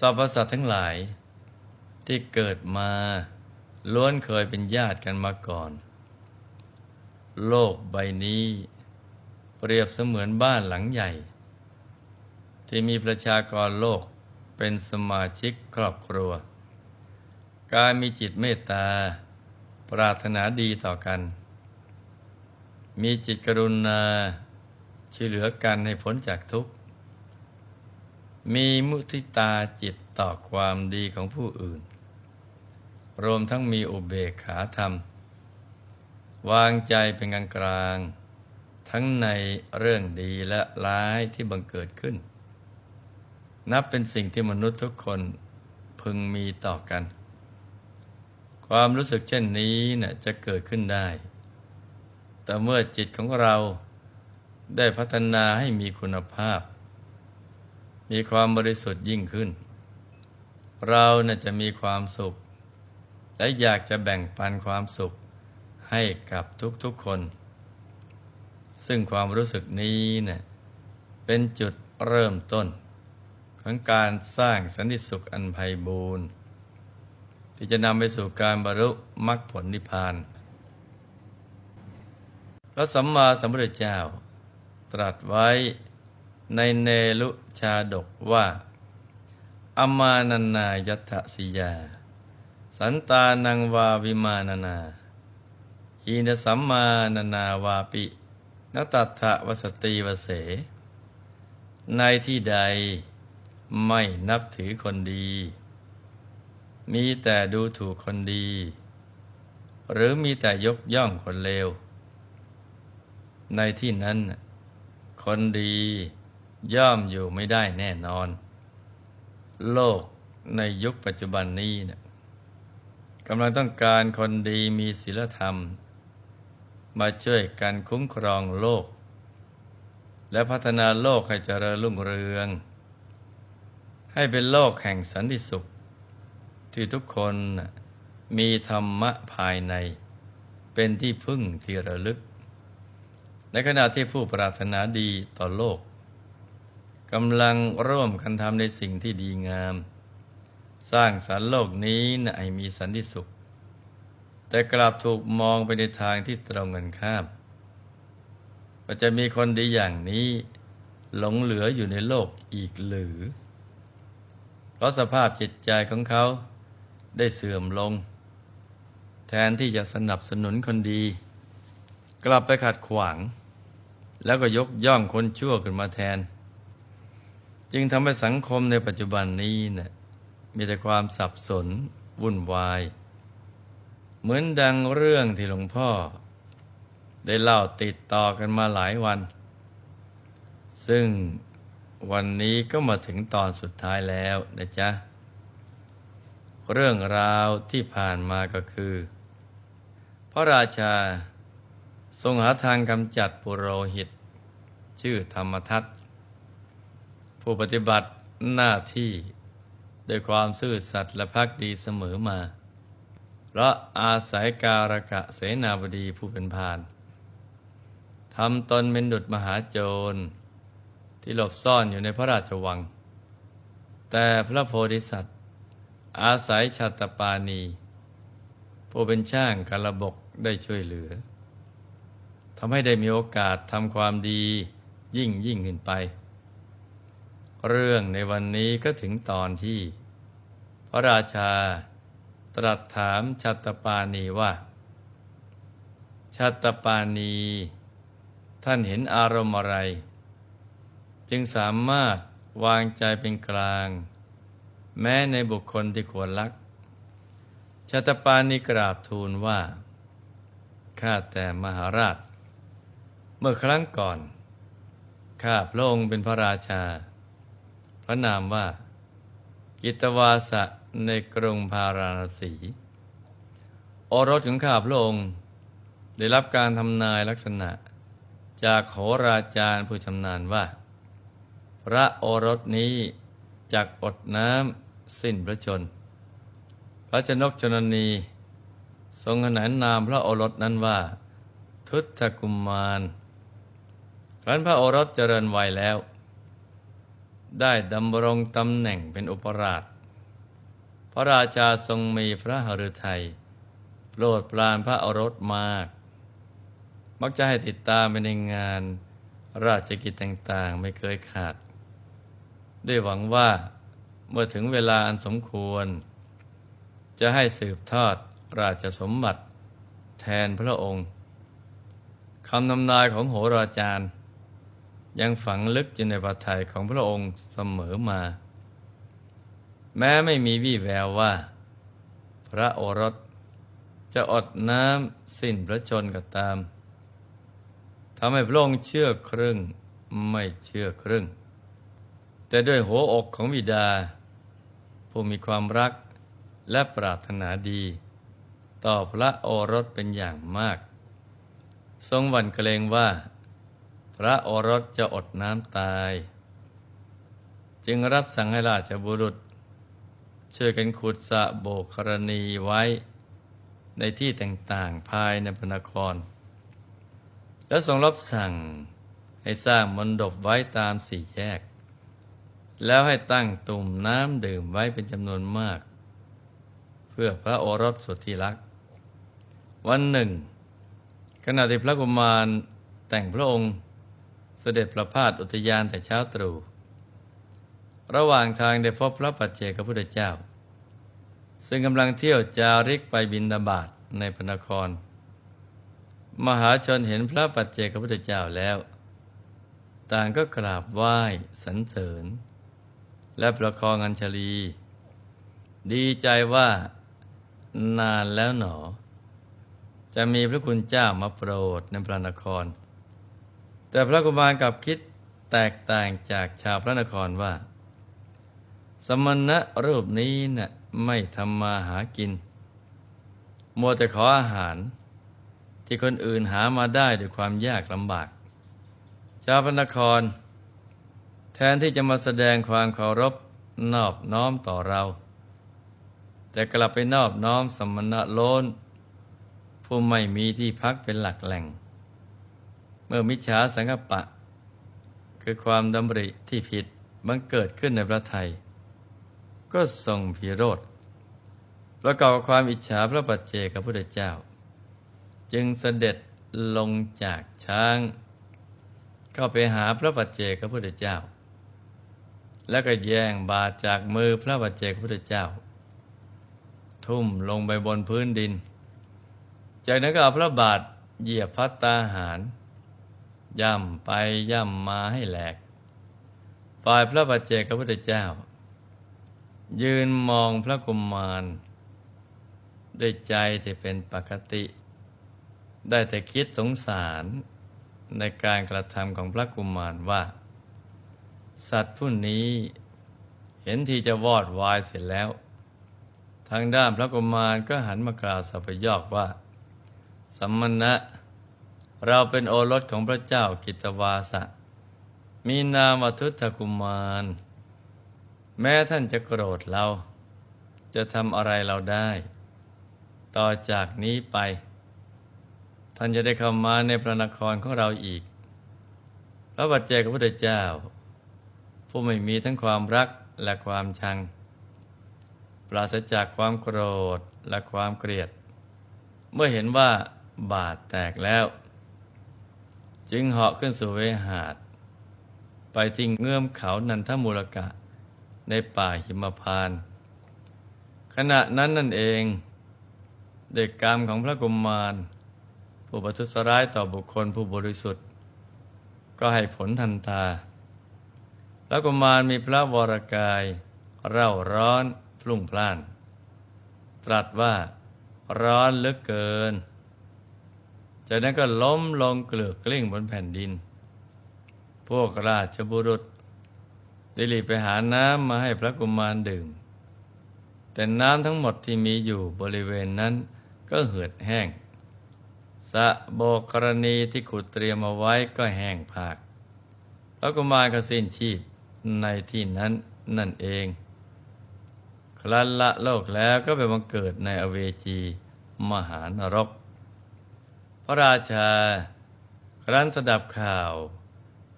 สรรพสัตว์ทั้งหลาย ที่เกิดมาล้วนเคยเป็นญาติกันมาก่อน โลกใบนี้ เปรียบเสมือนบ้านหลังใหญ่ ที่มีประชากรโลกเป็นสมาชิกครอบครัว การมีจิตเมตตา ปรารถนาดีต่อกัน มีจิตกรุณาช่วยเหลือกันให้พ้นจากทุกข์ มีมุทิตาจิตต่อความดีของผู้อื่น รวมทั้งมีอุเบกขาธรรม วางใจเป็นกลางกลาง ทั้งในเรื่องดีและร้ายที่บังเกิดขึ้น นับเป็นสิ่งที่มนุษย์ทุกคนพึงมีต่อกัน ความรู้สึกเช่นนี้นะ่ะจะเกิดขึ้นได้ แต่เมื่อจิตของเราได้พัฒนาให้มีคุณภาพ มีความบริสุทธิ์ยิ่งขึ้น เราน่ะจะมีความสุข และอยากจะแบ่งปันความสุขให้กับทุกๆคน ซึ่งความรู้สึกนี้เนะ่ยเป็นจุดเริ่มต้น ของการสร้างสันติสุขอันไพบูรณ์ที่จะนำไปสู่การบรรลุมรรคผลนิพพานพระสัมมาสัมพุทธเจ้า ตรัสไว้ ในเนลุชาดกว่า อมานันนายัตสิยา สันตานังวาวิมานานาอีนสัมมานานาวาปินตัตถวสตีวเส ในที่ใดไม่นับถือคนดี มีแต่ดูถูกคนดี หรือมีแต่ยกย่องคนเลว ในที่นั้น คนดี ย่อมอยู่ไม่ได้แน่นอน โลกในยุคปัจจุบันนี้นะกำลังต้องการคนดีมีศีลธรรม มาช่วยกันคุ้มครองโลก และพัฒนาโลกให้เจริญรุ่งเรือง ให้เป็นโลกแห่งสันติสุข ที่ทุกคนมีธรรมะภายใน เป็นที่พึ่งที่ระลึก ในขณะที่ผู้ปรารถนาดีต่อโลก กำลังร่วมกันทำในสิ่งที่ดีงาม สร้างสรรค์โลกนี้นะให้มีสันติสุข แต่กลับถูกมองไปในทางที่ตรงกันข้ามว่าจะมีคนดีอย่างนี้ หลงเหลืออยู่ในโลกอีกหรือ เพราะสภาพจิตใจของเขาได้เสื่อมลง แทนที่จะสนับสนุนคนดี กลับไปขัดขวาง แล้วก็ยกย่องคนชั่วขึ้นมาแทน จึงทำให้สังคมในปัจจุบันนี้เนะี่ยมีแต่ความสับสนวุ่นวาย เหมือนดังเรื่องที่หลวงพ่อ ได้เล่าติดต่อกันมาหลายวัน ซึ่งวันนี้ก็มาถึงตอนสุดท้ายแล้วนะจ๊ะ เรื่องราวที่ผ่านมาก็คือ พระราชาทรงหาทางกำจัดปุโรหิต ชื่อธรรมทัต ผู้ปฏิบัติหน้าที่ด้วยความซื่อสัตย์และพักดีเสมอมา เพราะอาศัยการกะเสนาบดีผู้เป็นพานทำตนเป็นดุจมหาโจร ที่หลบซ่อนอยู่ในพระราชวัง แต่พระโพธิสัตว์ อาศัยชาตปานี ผู้เป็นช่างกระบกได้ช่วยเหลือทำให้ได้มีโอกาสทำความดียิ่งยิ่งขึ้นไป เรื่องในวันนี้ก็ถึงตอนที่ พระราชาตรัสถามชัตปานีว่า ชัตปานี ท่านเห็นอารมณ์อะไร จึงสามารถวางใจเป็นกลาง แม้ในบุคคลที่ควรรักชัตปานีกราบทูลว่า ข้าแต่มหาราช เมื่อครั้งก่อน ข้าพระองค์เป็นพระราชา ระนามว่า กิตวาสะในกรุงพาราณสี โอรสของข้าพระองค์ ได้รับการทำนายลักษณะ จากโหราจารย์ผู้ชำนาญว่า พระโอรสนี้จากอดน้ำสิ้นพระชน พระชนกชนนีทรงขนานนามพระโอรสนั้นว่า ทุตกุมมารครั้นพระโอรสเจริญวัยแล้ว ได้ดำรงตำแหน่งเป็นอุปราช พระราชาทรงมีพระหฤทัยโปรดปรานพระอรสมาก มักจะให้ติดตามไปในงานราชกิจต่างๆไม่เคยขาด ด้วยหวังว่าเมื่อถึงเวลาอันสมควร จะให้สืบทอดราชสมบัติแทนพระองค์คำนำนายของโหราจารย์ ยังฝังลึกอยู่ในพระทัยของพระองค์เสมอมา แม้ไม่มีวี่แววว่า พระโอรสจะอดน้ำสิ้นพระชนก็ตามทำให้พระองค์เชื่อครึ่งไม่เชื่อครึ่ง แต่ด้วยหัวอกของบิดา ผู้มีความรักและปรารถนาดี ต่อพระโอรสเป็นอย่างมาก ทรงหวั่นเกรงว่า พระโอรสจะอดน้ำตาย จึงรับสั่งให้ราชบุรุษ ช่วยกันขุดสะโบกครณีไว้ ในที่ต่างๆภายในพระนคร แล้วทรงรับสั่งให้สร้างมณฑปไว้ตามสี่แยก แล้วให้ตั้งตุ่มน้ำดื่มไว้เป็นจำนวนมาก เพื่อพระโอรสสุดที่รัก วันหนึ่ง ขณะที่พระกุมารแต่งพระองค์ เสด็จประพาสอุทยานแต่เช้าตรู่ระหว่างทางได้พบพระปัจเจกพุทธเจ้า ซึ่งกำลังเที่ยวจาริกไปบินดาบาตในพระนคร มหาชนเห็นพระปัจเจกพุทธเจ้าแล้ว ต่างก็กราบไหว้สรรเสริญ และประคองอัญชลี ดีใจว่านานแล้วหนอ จะมีพระคุณเจ้ามาโปรดในพระนคร แต่พระกุมารกลับคิดแตกต่างจากชาวพระนครว่า สมณะรูปนี้นะ่ะไม่ทำมาหากิน มัวแต่ขออาหาร ที่คนอื่นหามาได้ด้วยความยากลำบาก ชาวพระนคร แทนที่จะมาแสดงความเคารพนอบน้อมต่อเรา แต่กลับไปนอบน้อมสมณะโลนผู้ไม่มีที่พักเป็นหลักแหล่ง เมื่อมิจฉาสังกปะ คือความดำริที่ผิดบังเกิดขึ้นในพระไทย ก็ทรงพิโรธประกอบกับความอิจฉาพระปัจเจกพระพุทธเจ้า จึงเสด็จลงจากช้างเข้าไปหาพระปัจเจกพระพุทธเจ้า แล้วก็แย่งบาดจากมือพระปัจเจกพระพุทธเจ้า ทุ่มลงไปบนพื้นดิน จากนั้นก็เอาพระบาทเหยียบพัตตาหาร ย่ำไปย่ำมาให้แหลก ฝ่ายพระปัจเจกพระพุทธเจ้า ยืนมองพระกุมมารด้วยใจที่เป็นปกติ ได้แต่คิดสงสารในการกระทำของพระกุมารว่า สัตว์ผู้นี้เห็นทีจะวอดวายเสร็จแล้ว ทางด้านพระกุมารก็หันมากล่าวสัพยอกว่า สัมมณะ เราเป็นโอรสของพระเจ้ากิตวาสะ มีนามทุตกุมาร แม้ท่านจะโกรธเรา จะทำอะไรเราได้ ต่อจากนี้ไป ท่านจะได้เข้ามาในพระนครของเราอีก พระบัจเจกพระพุทธเจ้า ผู้ไม่มีทั้งความรักและความชัง ปราศจากความโกรธและความเกลียด เมื่อเห็นว่าบาดแตกแล้ว จึงเหาะขึ้นสู่เวหาด ไปสิ่งเงื่อมเขานันทมูลกะ ในป่าหิมพาน ขณะนั้นนั่นเอง เด็กกรรมของพระกุมมาร ผู้ประทุษร้ายต่อบุคคลผู้บริสุทธิ์ ก็ให้ผลทันตาแล้วกุมารมีพระวรกาย เร่าร้อนพลุ่งพล่าน ตรัสว่าร้อนเหลือเกิน จากนั้นก็ล้มลงเกลือกกลิ้งบนแผ่นดิน พวกราชบุรุษได้รีบไปหาน้ำมาให้พระกุมารดื่ม แต่น้ำทั้งหมดที่มีอยู่บริเวณนั้นก็เหือดแห้ง สะโบกรณีที่ขุดเตรียมเอาไว้ก็แห้งผาก พระกุมารก็สิ้นชีพในที่นั้นนั่นเอง ครั้นละโลกแล้วก็ไปบังเกิดในอเวจี มหานรก ระราชา ครั้นสดับข่าว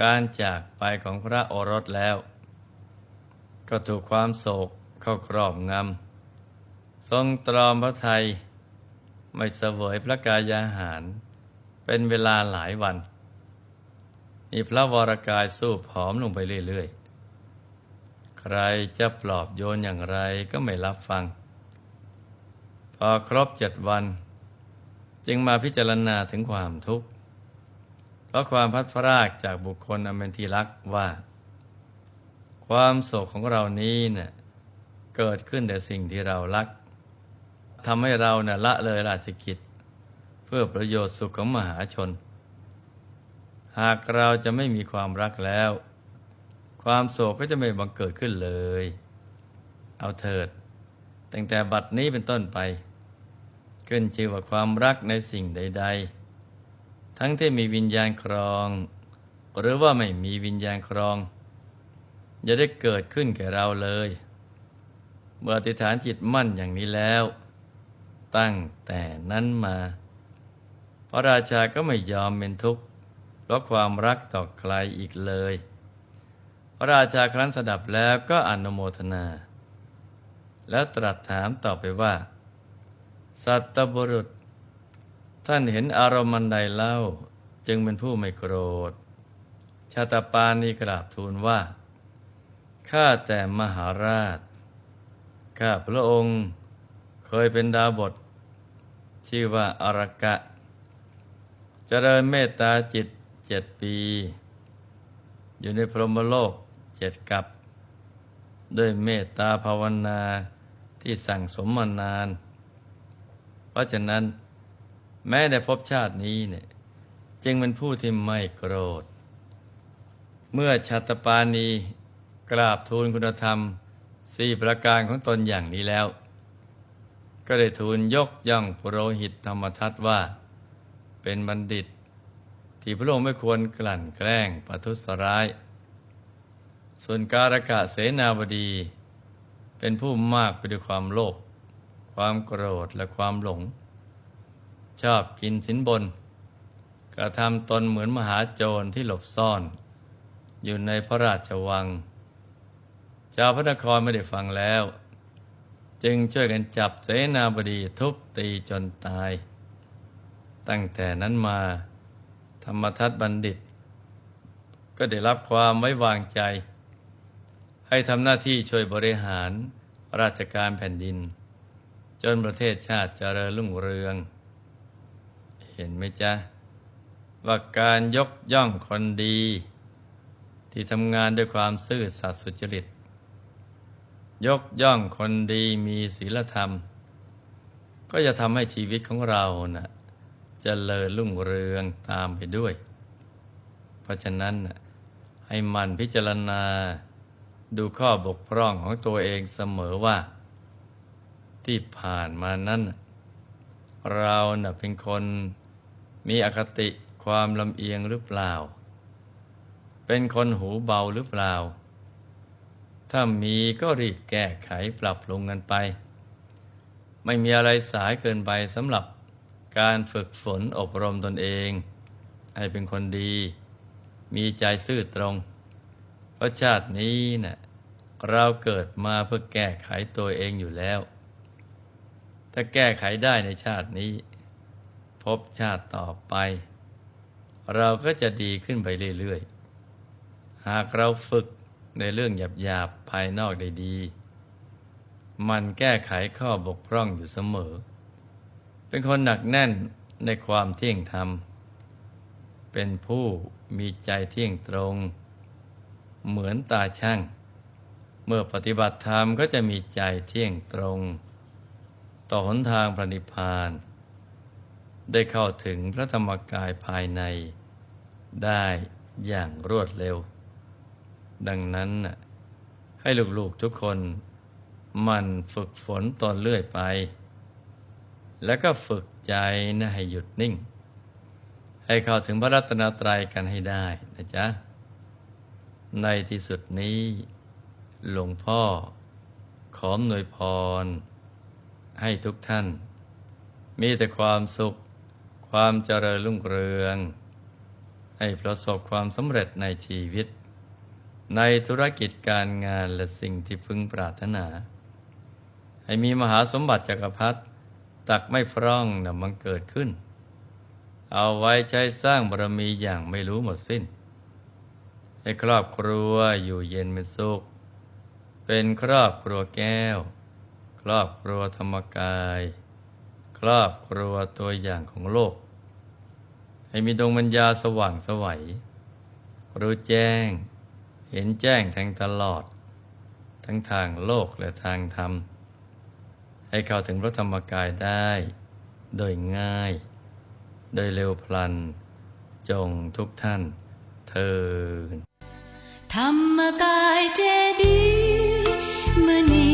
การจากไปของพระโอรสแล้ว ก็ถูกความโศกเข้าครอบงำ ทรงตรอมพระไทย ไม่เสวยพระกายาหาร เป็นเวลาหลายวันมีพระวรกายสู้ผอมลงไปเรื่อยๆ ใครจะปลอบโยนอย่างไรก็ไม่รับฟัง พอครบเจ็ดวัน จึงมาพิจารณาถึงความทุกข์ เพราะความพัดพรากจากบุคคลอันเป็นที่รักว่า ความโศกของเรานี้เนะ่ยเกิดขึ้นแต่สิ่งที่เรารักทำให้เราเนะ่ยละเลยราชกิจ เพื่อประโยชน์สุขของมหาชน หากเราจะไม่มีความรักแล้ว ความโศกก็จะไม่บังเกิดขึ้นเลย เอาเถิด ตั้งแต่บัดนี้เป็นต้นไป ขึ้นชื่อว่าความรักในสิ่งใด ๆ ทั้งที่มีวิญญาณครอง หรือว่าไม่มีวิญญาณครองจะได้เกิดขึ้นแก่เราเลย เมื่ออธิษฐานจิตมั่นอย่างนี้แล้ว ตั้งแต่นั้นมา พระราชาก็ไม่ยอมเป็นทุกข์เพราะความรักต่อใครอีกเลย พระราชาครั้นสดับแล้วก็อนุโมทนา แล้วตรัสถามต่อไปว่า สัตบุรุษ ท่านเห็นอารมณ์ใดเล่า จึงเป็นผู้ไม่โกรธ ชาตาปานีกราบทูลว่า ข้าแต่มหาราช ข้าพระองค์เคยเป็นดาบท ชื่อว่าอารกะ เจริญเมตตาจิตเจ็ดปี อยู่ในพรหมโลกเจ็ดกับด้วยเมตตาภาวนาที่สั่งสมมานาน เพราะฉะนั้นแม้ในภพชาตินี้เนี่ยจึงเป็นผู้ที่ไม่โกรธ เมื่อชัตปานีกราบทูลคุณธรรมสี่ประการของตนอย่างนี้แล้ว ก็ได้ทูลยกย่องปุโรหิตธรรมทัตว่า เป็นบัณฑิต ที่พระองค์ไม่ควรกลั่นแกล้งประทุษร้าย ส่วนการกะเสนาบดี เป็นผู้มากไปด้วยความโลภ ความโกรธและความหลง ชอบกินสินบน กระทำตนเหมือนมหาโจรที่หลบซ่อน อยู่ในพระราชวังชาวพระนครไม่ได้ฟังแล้ว จึงช่วยกันจับเสนาบดีทุบตีจนตาย ตั้งแต่นั้นมาธรรมทัตบัณฑิต ก็ได้รับความไว้วางใจ ให้ทำหน้าที่ช่วยบริหารราชการแผ่นดิน จนประเทศชาติเจริญรุ่งเรือง เห็นไหมจ๊ะ ว่าการยกย่องคนดี ที่ทำงานด้วยความซื่อสัตย์สุจริต ยกย่องคนดีมีศีลธรรม ก็จะทำให้ชีวิตของเรานะ่ะจเจริญรุ่งเรืองตามไปด้วย เพราะฉะนั้นให้มันพิจารณาดูข้อบกพร่องของตัวเองเสมอว่า ที่ผ่านมานั้น เราเน่ะเป็นคนมีอคติความลำเอียงหรือเปล่า เป็นคนหูเบาหรือเปล่า ถ้ามีก็รีบแก้ไขปรับลงกันไป ไม่มีอะไรสายเกินไปสำหรับการฝึกฝนอบรมตนเอง ให้เป็นคนดี มีใจซื่อตรง เพราะชาตินี้นะ่ะเราเกิดมาเพื่อแก้ไขตัวเองอยู่แล้ว ถ้าแก้ไขได้ในชาตินี้ พบชาติต่อไป เราก็จะดีขึ้นไปเรื่อยๆ หากเราฝึกในเรื่องหยาบๆภายนอกได้ดี มันแก้ไขข้อบกพร่องอยู่เสมอ เป็นคนหนักแน่นในความเที่ยงธรรม เป็นผู้มีใจเที่ยงตรง เหมือนตาช่าง เมื่อปฏิบัติธรรมก็จะมีใจเที่ยงตรง ต่อหนทางพระนิพพาน ได้เข้าถึงพระธรรมกายภายใน ได้อย่างรวดเร็ว ดังนั้นให้ลูกๆทุกคนมันฝึกฝนตนเรื่อยไป แล้วก็ฝึกใจนะให้หยุดนิ่ง ให้เข้าถึงพระรัตนตรัยกันให้ได้นะจ๊ะ ในที่สุดนี้ หลวงพ่อขอมหน่วยพร ให้ทุกท่าน มีแต่ความสุข ความเจริญรุ่งเรือง ให้ประสบความสำเร็จในชีวิต ในธุรกิจการงานและสิ่งที่พึงปรารถนา ให้มีมหาสมบัติจักรพรรดิตักไม่พร่องนำมังเกิดขึ้น เอาไว้ใช้สร้างบารมีอย่างไม่รู้หมดสิ้น ให้ครอบครัวอยู่เย็นเป็นสุข เป็นครอบครัวแก้ว รอบครัวธรรมกาย ครอบครัวตัวอย่างของโลก ให้มีดวงปัญญาสว่างสวัย รู้แจ้ง เห็นแจ้งแทงตลอด ทั้งทางโลกและทางธรรม ให้เข้าถึงพระธรรมกายได้ โดยง่าย โดยเร็วพลัน จงทุกท่านเทินธรรมกายเจดีมณีอนันต์